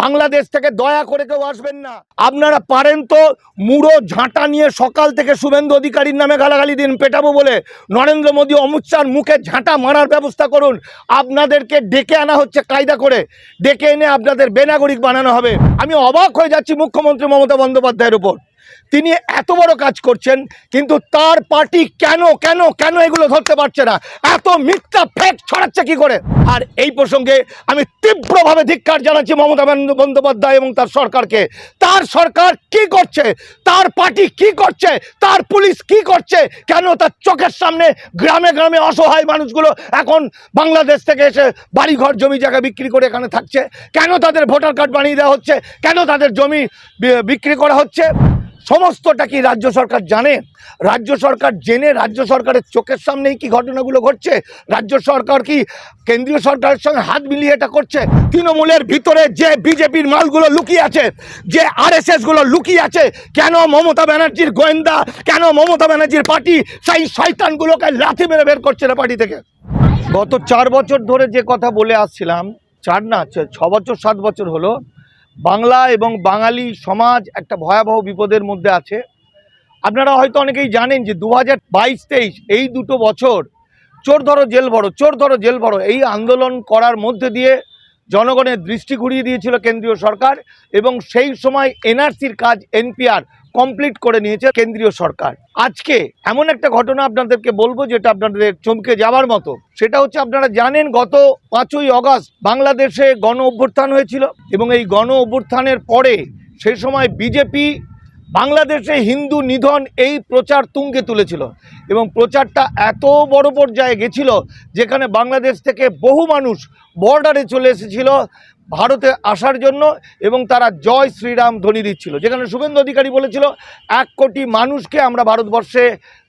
বাংলাদেশ থেকে দয়া করে কেউ আসবেন না। আপনারা পারেন তো মুড়ো, ঝাঁটা নিয়ে সকাল থেকে শুভেন্দু অধিকারীর নামে গালাগালি দিন, পেটাবো বলে। নরেন্দ্র মোদী, অমিত শাহর মুখে ঝাঁটা মারার ব্যবস্থা করুন। আপনাদেরকে ডেকে আনা হচ্ছে কায়দা করে। ডেকে এনে আপনাদের বেনাগরিক বানানো হবে। আমি অবাক হয়ে যাচ্ছি মুখ্যমন্ত্রী মমতা বন্দ্যোপাধ্যায়ের উপর। তিনি এত বড় কাজ করছেন, কিন্তু তার পার্টি কেন কেন কেন এগুলো ধরতে পারছে না? এত মিথ্যা ফেক ছড়াচ্ছে কি করে? আর এই প্রসঙ্গে আমি তীব্রভাবে ধিক্কার জানাচ্ছি মমতা বন্দ- বন্দ্যোপাধ্যায় এবং তার সরকারকে। তার সরকার কি করছে? তার পার্টি কি করছে? তার পুলিশ কি করছে? কেন তার চোখের সামনে গ্রামে গ্রামে অসহায় মানুষগুলো এখন বাংলাদেশ থেকে এসে বাড়িঘর, জমি জায়গা বিক্রি করে এখানে থাকছে? কেন তাদের ভোটার কার্ড বানিয়ে দেওয়া হচ্ছে? কেন তাদের জমি বিক্রি করা হচ্ছে? সমস্তটা কি রাজ্য সরকার জানে? রাজ্য সরকার জেনে রাজ্য সরকারের চোখের সামনেই কি ঘটনাগুলো ঘটছে? রাজ্য সরকার কি কেন্দ্রীয় সরকারের সঙ্গে হাত মিলিয়ে এটা করছে? তৃণমূলের ভিতরে যে বিজেপির মালগুলো লুকিয়ে আছে, যে আরএসএসগুলো লুকিয়ে আছে, কেন মমতা ব্যানার্জির গোয়েন্দা, কেন মমতা ব্যানার্জির পার্টি সেই শয়তানগুলোকে লাথি মেরে বের করছে না পার্টি থেকে? গত চার বছর ধরে যে কথা বলে আসছিলাম, চার না ছ বছর, সাত বছর হলো বাংলা এবং বাঙালি সমাজ একটা ভয়াবহ বিপদের মধ্যে আছে। আপনারা হয়তো অনেকেই জানেন যে দু হাজার বাইশ তেইশ এই দুটো বছর চোর ধরো, জেল ভরো, চোর ধরো, জেল ভরো, এই আন্দোলন করার মধ্যে দিয়ে জনগণের দৃষ্টি ঘুরিয়ে দিয়েছিল কেন্দ্রীয় সরকার এবং সেই সময় এনআরসির কাজ, এনপিআর কমপ্লিট করে নিয়েছে কেন্দ্রীয় সরকার। আজকে এমন একটা ঘটনা আপনাদেরকে বলব যেটা আপনাদের চমকে যাওয়ার মতো। সেটা হচ্ছে আপনারা জানেন, গত পাঁচই অগস্ট বাংলাদেশে গণ অভ্যুত্থান হয়েছিল এবং এই গণ অভ্যুত্থানের পরে সেই সময় বিজেপি বাংলাদেশে হিন্দু নিধন এই প্রচার তুঙ্গে তুলেছিল এবং প্রচারটা এত বড় পর্যায়ে গেছিল যেখানে বাংলাদেশ থেকে বহু মানুষ বর্ডারে চলে এসেছিল। ভারতে আসার জন্য এবং তারা জয় শ্রীরাম ধ্বনি দিচ্ছিল। যেখানে শুভেন্দু অধিকারী বলেছিল, এক কোটি মানুষকে আমরা ভারতবর্ষে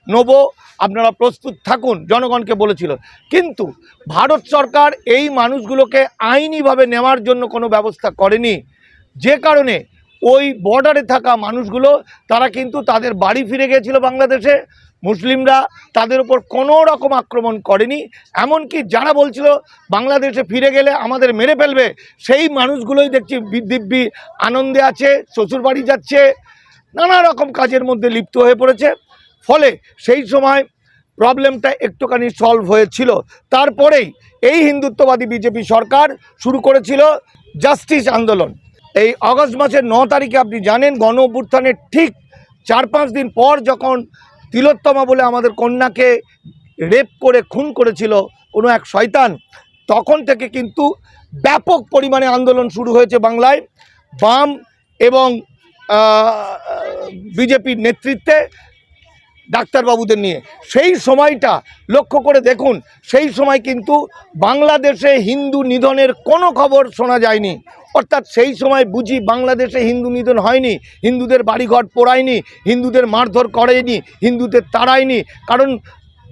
নেব, আপনারা প্রস্তুত থাকুন, জনগণকে বলেছিল। কিন্তু ভারত সরকার এই মানুষগুলোকে আইনিভাবে নেওয়ার জন্য কোনো ব্যবস্থা করেনি। যে কারণে ওই বর্ডারে থাকা মানুষগুলো, তারা কিন্তু তাদের বাড়ি ফিরে গিয়েছিল বাংলাদেশে। মুসলিমরা তাদের উপর কোনো রকম আক্রমণ করেনি, এমনকি যারা বলছিল বাংলাদেশে ফিরে গেলে আমাদের মেরে ফেলবে, সেই মানুষগুলোই দেখছি দিব্যি আনন্দে আছে, শ্বশুরবাড়ি যাচ্ছে, নানা রকম কাজের মধ্যে লিপ্ত হয়ে পড়েছে। ফলে সেই সময় প্রবলেমটা একটুখানি সলভ হয়েছিল। তারপরেই এই হিন্দুত্ববাদী বিজেপি সরকার শুরু করেছিল জাস্টিস আন্দোলন। এই আগস্ট মাসের ন তারিখে আপনি জানেন গণ ঠিক চার পাঁচ দিন পর যখন তিলোত্তমা বলে আমাদের কন্যাকে রেপ করে খুন করেছিল কোনো এক শয়তান। তখন থেকে কিন্তু ব্যাপক পরিমাণে আন্দোলন শুরু হয়েছে বাংলায়। বাম এবং বিজেপির নেতৃত্বে ডাক্তারবাবুদের নিয়ে। সেই সময়টা লক্ষ্য করে দেখুন, সেই সময় কিন্তু বাংলাদেশে হিন্দু নিধনের কোনো খবর শোনা যায়নি। অর্থাৎ সেই সময় বুঝি বাংলাদেশে হিন্দু নিধন হয়নি, হিন্দুদের বাড়িঘর পোড়ায়নি, হিন্দুদের মারধর করেনি, হিন্দুদের তাড়ায়নি। কারণ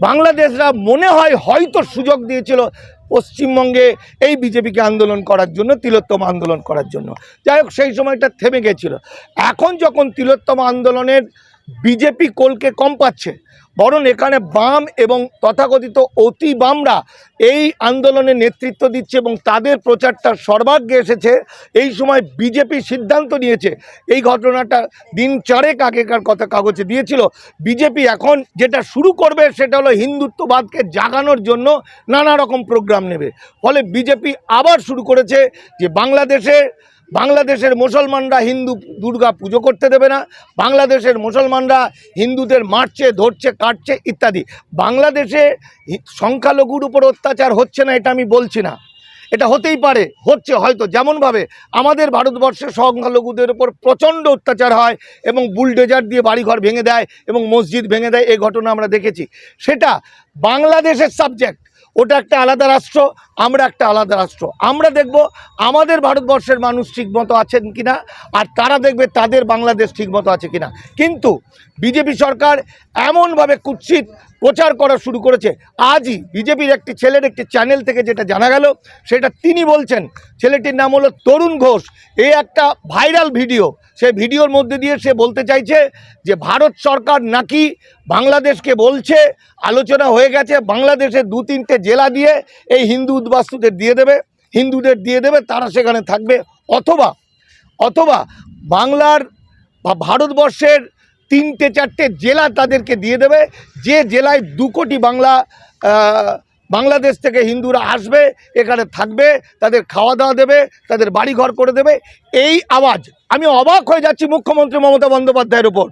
বাংলাদেশরা মনে হয় হয়তো সুযোগ দিয়েছিল পশ্চিমবঙ্গে এই বিজেপিকে আন্দোলন করার জন্য, তিলোত্তম আন্দোলন করার জন্য। যাই হোক, সেই সময়টা থেমে গেছিল। এখন যখন তিলোত্তম আন্দোলনের বিজেপি কোলকে কম পাচ্ছে। বরং এখানে বাম এবং তথাকথিত অতি বামরা এই আন্দোলনে নেতৃত্ব দিচ্ছে এবং তাদের প্রচারটা সর্বাগ্যে এসেছে। এই সময় বিজেপি সিদ্ধান্ত নিয়েছে। এই ঘটনাটা দিন চারেক আগেকার কথা কাগজে দিয়েছিল। বিজেপি এখন যেটা শুরু করবে সেটা হলো হিন্দুত্ববাদকে জাগানোর জন্য নানা রকম প্রোগ্রাম নেবে। ফলে বিজেপি আবার শুরু করেছে যে বাংলাদেশে বাংলাদেশের মুসলমানরা হিন্দু দুর্গা পুজো করতে দেবে না, বাংলাদেশের মুসলমানরা হিন্দুদের মারছে, ধরছে, কাটছে ইত্যাদি। বাংলাদেশে সংখ্যালঘুর উপর অত্যাচার হচ্ছে না, এটা আমি বলছি না। এটা হতেই পারে, হচ্ছে হয়তো যেমনভাবে আমাদের ভারতবর্ষে সংখ্যালঘুদের উপর প্রচণ্ড অত্যাচার হয় এবং বুলডোজার দিয়ে বাড়িঘর ভেঙে দেয় এবং মসজিদ ভেঙে দেয়, এই ঘটনা আমরা দেখেছি। সেটা বাংলাদেশের সাবজেক্ট ওটা একটা আলাদা রাষ্ট্র আমরা একটা আলাদা রাষ্ট্র। আমরা দেখব আমাদের ভারতবর্ষের মানুষ ঠিকমতো আছেন কিনা, আর তারা দেখবে তাদের বাংলাদেশ ঠিকমতো আছে কিনা। কিন্তু বিজেপি সরকার এমনভাবে কুৎসিত প্রচার করা শুরু করেছে। আজই বিজেপির একটি ছেলের একটি চ্যানেল থেকে যেটা জানা গেল, সেটা তিনি বলছেন। ছেলেটির নাম হলো তরুণ ঘোষ। এই একটা ভাইরাল ভিডিও। সে ভিডিওর মধ্যে দিয়ে সে বলতে চাইছে যে, ভারত সরকার নাকি বাংলাদেশকে বলছে, আলোচনা হয়ে গেছে বাংলাদেশের দু তিনটে জেলা দিয়ে এই হিন্দু উদ্বাস্তুদের দিয়ে দেবে, হিন্দুদের দিয়ে দেবে, তারা সেখানে থাকবে। অথবা অথবা বাংলার বা ভারতবর্ষের তিনটে চারটে জেলা তাদেরকে দিয়ে দেবে। যে জেলায় দু কোটি বাংলা বাংলাদেশ থেকে হিন্দুরা আসবে, এখানে থাকবে, তাদের খাওয়া দাওয়া দেবে, তাদের বাড়ি ঘর করে দেবে, এই আওয়াজ। আমি অবাক হয়ে যাচ্ছি মুখ্যমন্ত্রী মমতা বন্দ্যোপাধ্যায়ের উপর।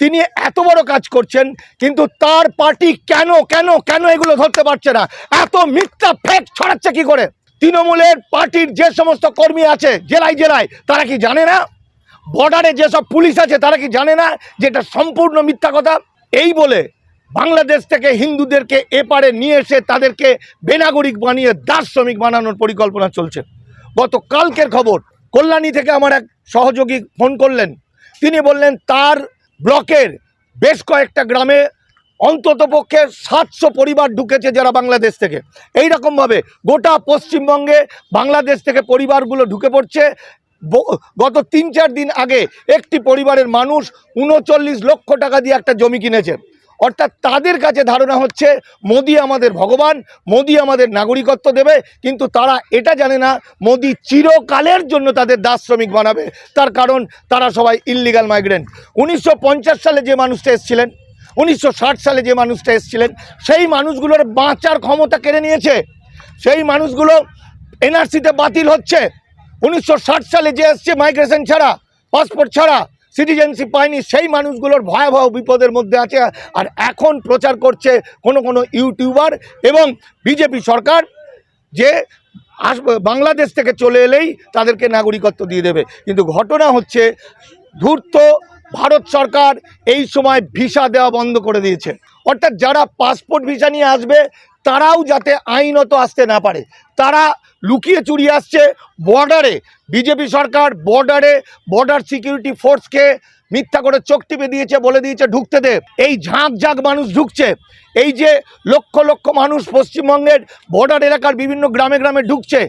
তিনি এত বড় কাজ করছেন, কিন্তু তার পার্টি কেন কেন কেন এগুলো ধরতে পারছে না? এত মিথ্যা ফেক ছড়াচ্ছে কি করে? তৃণমূলের পার্টির যে সমস্ত কর্মী আছে, জেলায় জেলায়, তারা কি জানে না? বর্ডারে যেসব পুলিশ আছে, তারা কি জানে না যে এটা সম্পূর্ণ মিথ্যা কথা? এই বলে বাংলাদেশ থেকে হিন্দুদেরকে এপারে নিয়ে এসে তাদেরকে বেনাগরিক বানিয়ে দাস শ্রমিক বানানোর পরিকল্পনা চলছে। গত কালকের খবর, কল্যাণী থেকে আমার এক সহযোগী ফোন করলেন। তিনি বললেন, তার ব্লকের বেশ কয়েকটা গ্রামে অন্ততপক্ষে সাতশো পরিবার ঢুকেছে যারা বাংলাদেশ থেকে। এই রকমভাবে গোটা পশ্চিমবঙ্গে বাংলাদেশ থেকে পরিবারগুলো ঢুকে পড়ছে। গত তিন চার দিন আগে একটি পরিবারের মানুষ উনচল্লিশ লক্ষ টাকা দিয়ে একটা জমি কিনেছে। অর্থাৎ তাদের কাছে ধারণা হচ্ছে, মোদি আমাদের ভগবান, মোদি আমাদের নাগরিকত্ব দেবে, কিন্তু তারা এটা জানে না, মোদি চিরকালের জন্য তাদের দাস শ্রমিক বানাবে। তার কারণ, তারা সবাই ইল্লিগাল মাইগ্রেন্ট উনিশশো পঞ্চাশ সালে যে মানুষটা এসেছিলেন, উনিশশো ষাট সালে যে মানুষটা এসেছিলেন, সেই মানুষগুলোর বাঁচার ক্ষমতা কেড়ে নিয়েছে। সেই মানুষগুলো এনআরসিতে বাতিল হচ্ছে। উনিশশো ষাট সালে যে এসছে মাইগ্রেশন ছাড়া পাসপোর্ট ছাড়া সিটিজেনশিপ পায়নি, সেই মানুষগুলোর ভয়াবহ বিপদের মধ্যে আছে। আর এখন প্রচার করছে কোনো কোনো ইউটিউবার এবং বিজেপি সরকার যে আস, বাংলাদেশ থেকে চলে এলেই তাদেরকে নাগরিকত্ব দিয়ে দেবে। কিন্তু ঘটনা হচ্ছে, ধূর্ত ভারত সরকার এই সময় ভিসা দেওয়া বন্ধ করে দিয়েছে। অর্থাৎ যারা পাসপোর্ট ভিসা নিয়ে আসবে তারাও যাতে আইনত আসতে না পারে। তারা লুকিয়ে চুরি আসছে বর্ডারে বিজেপি সরকার বর্ডারে বর্ডার সিকিউরিটি ফোর্সকে মিথ্যা করে চোখ টিপে দিয়েছে, বলে দিয়েছে, ঢুকতে দে। এই ঝাঁক ঝাঁক মানুষ ঢুকছে। এই যে লক্ষ লক্ষ মানুষ পশ্চিমবঙ্গের বর্ডার এলাকার বিভিন্ন গ্রামে গ্রামে ঢুকছে,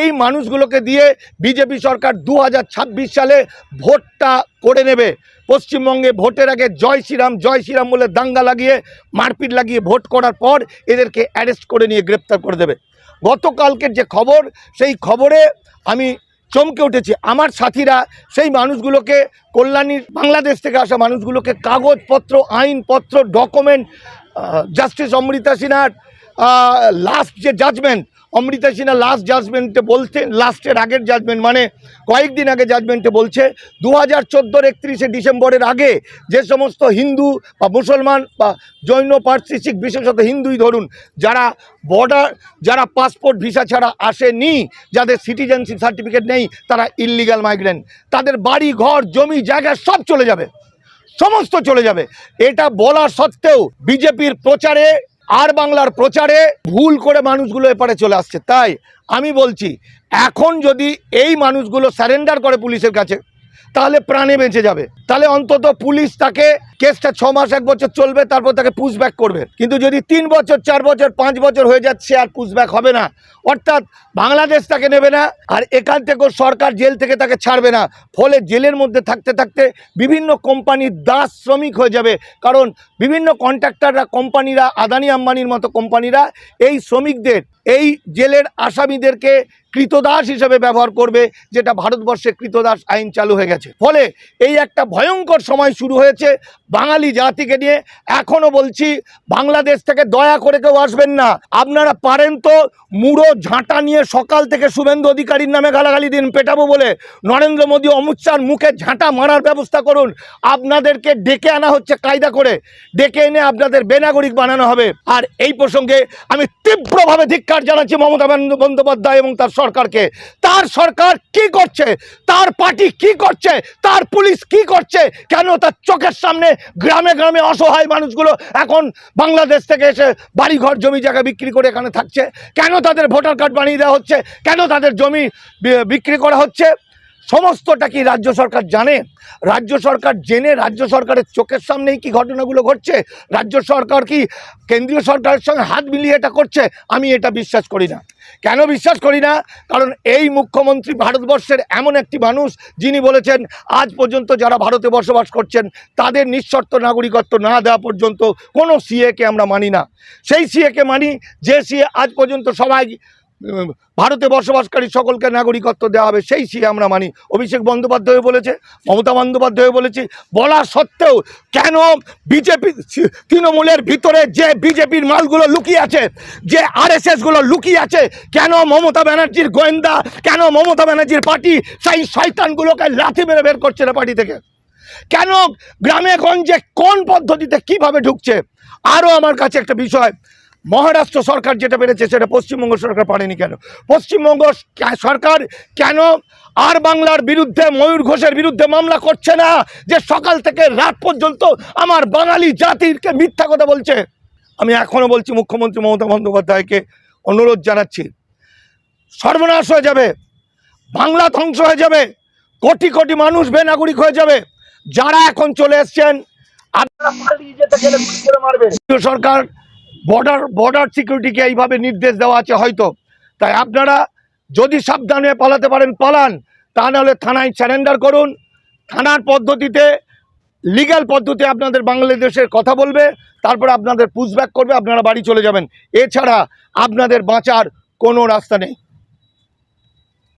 এই মানুষগুলোকে দিয়ে বিজেপি সরকার দু হাজার ছাব্বিশ সালে ভোটটা করে নেবে। পশ্চিমবঙ্গে ভোটের আগে জয় শ্রীরাম জয় শ্রীরাম বলে দাঙ্গা লাগিয়ে, মারপিট লাগিয়ে ভোট করার পর এদেরকে অ্যারেস্ট করে নিয়ে গ্রেপ্তার করে দেবে। গতকালকের যে খবর, সেই খবরে আমি চমকে উঠেছি। আমার সাথীরা সেই মানুষগুলোকে, কল্যাণীর বাংলাদেশ থেকে আসা মানুষগুলোকে কাগজপত্র, আইনপত্র ডকুমেন্ট জাস্টিস অমৃতা সিনহার লাস্ট যে জাজমেন্ট অমৃতা সিনহা লাস্ট জাজমেন্টে বলছে লাস্টের আগের জাজমেন্ট মানে কয়েকদিন আগে জাজমেন্টে বলছে দু হাজার চোদ্দোর একত্রিশে ডিসেম্বরের আগে যে সমস্ত হিন্দু বা মুসলমান বা জৈন, পার্সি, শিখ, বিশেষত হিন্দুই ধরুন, যারা বর্ডার যারা পাসপোর্ট ভিসা ছাড়া আসেনি, যাদের সিটিজেনশিপ সার্টিফিকেট নেই, তারা ইল্লিগাল মাইগ্রেন্ট তাদের বাড়ি, ঘর, জমি, জায়গা সব চলে যাবে। সমস্ত চলে যাবে। এটা বলা সত্ত্বেও বিজেপির প্রচারে আর বাংলার প্রচারে ভুল করে মানুষগুলো এপারে চলে আসছে। তাই আমি বলছি, এখন যদি এই মানুষগুলো স্যারেন্ডার করে পুলিশের কাছে তাহলে প্রাণে বেঁচে যাবে। তাহলে অন্তত পুলিশ তাকে কেসটা ছ মাস, এক বছর চলবে, তারপর তাকে পুশব্যাক করবে। কিন্তু যদি তিন বছর, চার বছর, পাঁচ বছর হয়ে যাচ্ছে, আর পুশব্যাক হবে না। অর্থাৎ বাংলাদেশ তাকে নেবে না, আর এখান থেকেও সরকার জেল থেকে তাকে ছাড়বে না। ফলে জেলের মধ্যে থাকতে থাকতে বিভিন্ন কোম্পানির দাস শ্রমিক হয়ে যাবে। কারণ বিভিন্ন কন্ট্রাক্টররা কোম্পানিরা, আদানি আম্বানির মতো কোম্পানিরা এই শ্রমিকদের এই জেলের আসামিদেরকে কৃতদাস হিসেবে ব্যবহার করবে, যেটা ভারতবর্ষে কৃতদাস আইন চালু হয়ে গেছে। ফলে এই একটা ভয়ঙ্কর সময় শুরু হয়েছে বাঙালি জাতিকে নিয়ে। এখনও বলছি, বাংলাদেশ থেকে দয়া করে কেউ আসবেন না। আপনারা পারেন তো মুড়ো, ঝাঁটা নিয়ে সকাল থেকে শুভেন্দু অধিকারীর নামে গালাগালি দিন, পেটাবো বলে। নরেন্দ্র মোদী, অমিত শাহর মুখে ঝাঁটা মারার ব্যবস্থা করুন। আপনাদেরকে ডেকে আনা হচ্ছে কায়দা করে। ডেকে এনে আপনাদের বেনাগরিক বানানো হবে। আর এই প্রসঙ্গে আমি তীব্রভাবে ধিক্কার জানাচ্ছি মমতা বন্দ- বন্দ্যোপাধ্যায় এবং তার সরকারকে। তার সরকার কি করছে? তার পার্টি কি করছে? তার পুলিশ কি করছে? কেন তার চোখের সামনে গ্রামে গ্রামে অসহায় মানুষগুলো এখন বাংলাদেশ থেকে এসে বাড়িঘর, জমি জায়গা বিক্রি করে এখানে থাকছে? কেন তাদের ভোটার কার্ড বানিয়ে দেওয়া হচ্ছে? কেন তাদের জমি বিক্রি করা হচ্ছে? সমস্তটা কি রাজ্য সরকার জানে? রাজ্য সরকার জেনে, রাজ্য সরকারের চোখের সামনেই কি ঘটনাগুলো ঘটছে? রাজ্য সরকার কি কেন্দ্রীয় সরকারের সঙ্গে হাত মিলিয়ে এটা করছে? আমি এটা বিশ্বাস করি না। কেন বিশ্বাস করি না? কারণ এই মুখ্যমন্ত্রী ভারতবর্ষের এমন একটি মানুষ, যিনি বলেছেন, আজ পর্যন্ত যারা ভারতে বসবাস করছেন, তাদের নিঃশর্ত নাগরিকত্ব না দেওয়া পর্যন্ত কোনো সিএকে আমরা মানি না। সেই সিএকে মানি, যে সিএ আজ পর্যন্ত সবাই ভারতে বসবাসকারী সকলকে নাগরিকত্ব দেওয়া হবে, সেই সি আমরা মানি। অভিষেক বন্দ্যোপাধ্যায় বলেছে, মমতা বন্দ্যোপাধ্যায় বলেছি, বলা সত্ত্বেও কেন বিজেপি তৃণমূলের ভিতরে যে বিজেপির মালগুলো লুকিয়ে আছে, যে আরএসএসগুলো লুকিয়ে আছে, কেন মমতা ব্যানার্জির গোয়েন্দা, কেন মমতা ব্যানার্জির পার্টি সেই শয়তানগুলোকে লাথি মেরে বের করছে না পার্টি থেকে? কেন গ্রামে গঞ্জে কোন পদ্ধতিতে কীভাবে ঢুকছে? আরও আমার কাছে একটা বিষয় মহারাষ্ট্র সরকার যেটা পেরেছে সেটা পশ্চিমবঙ্গ সরকার পারেনি কেন? পশ্চিমবঙ্গ সরকার কেন আর বাংলার বিরুদ্ধে ময়ূর ঘোষের বিরুদ্ধে মামলা করছে না যে সকাল থেকে রাত পর্যন্ত আমার বাঙালি জাতিরকে মিথ্যা কথা বলছে? আমি এখনও বলছি মুখ্যমন্ত্রী মমতা বন্দ্যোপাধ্যায়কে অনুরোধ জানাচ্ছি। সর্বনাশ হয়ে যাবে বাংলা ধ্বংস হয়ে যাবে কোটি কোটি মানুষ বেনাগরিক হয়ে যাবে যারা এখন চলে এসছেন আপনারা পালিয়ে যেতে গেলে মারবে। কেন্দ্রীয় সরকার বর্ডার বর্ডার সিকিউরিটিকে এইভাবে নির্দেশ দেওয়া আছে হয়তো। তাই আপনারা যদি সাবধানে পালাতে পারেন, পালান। তা নাহলে থানায় স্যারেন্ডার করুন। থানার পদ্ধতিতে লিগাল পদ্ধতি আপনাদের বাংলাদেশের কথা বলবে, তারপর আপনাদের পুশব্যাক করবে, আপনারা বাড়ি চলে যাবেন। এছাড়া আপনাদের বাঁচার কোনো রাস্তা নেই।